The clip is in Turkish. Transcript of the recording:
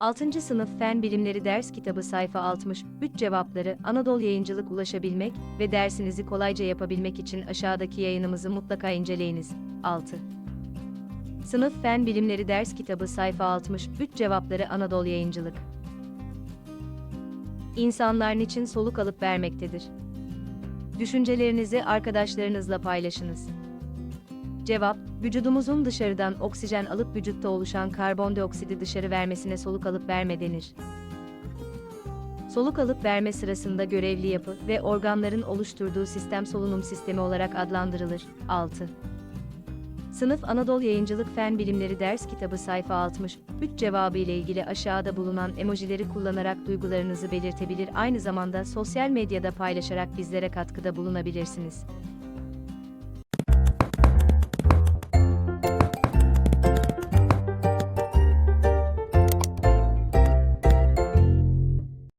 6. Sınıf Fen Bilimleri Ders Kitabı sayfa 60, 3 cevapları Anadolu Yayıncılık ulaşabilmek ve dersinizi kolayca yapabilmek için aşağıdaki yayınımızı mutlaka inceleyiniz. 6. Sınıf Fen Bilimleri Ders Kitabı sayfa 60, 3 cevapları Anadolu Yayıncılık. İnsanlar niçin soluk alıp vermektedir? Düşüncelerinizi arkadaşlarınızla paylaşınız. Cevap, vücudumuzun dışarıdan oksijen alıp vücutta oluşan karbondioksidi dışarı vermesine soluk alıp verme denir. Soluk alıp verme sırasında görevli yapı ve organların oluşturduğu sistem solunum sistemi olarak adlandırılır. 6. Sınıf Anadolu Yayıncılık Fen Bilimleri Ders Kitabı sayfa 60, 3 cevabı ile ilgili aşağıda bulunan emojileri kullanarak duygularınızı belirtebilir aynı zamanda sosyal medyada paylaşarak bizlere katkıda bulunabilirsiniz.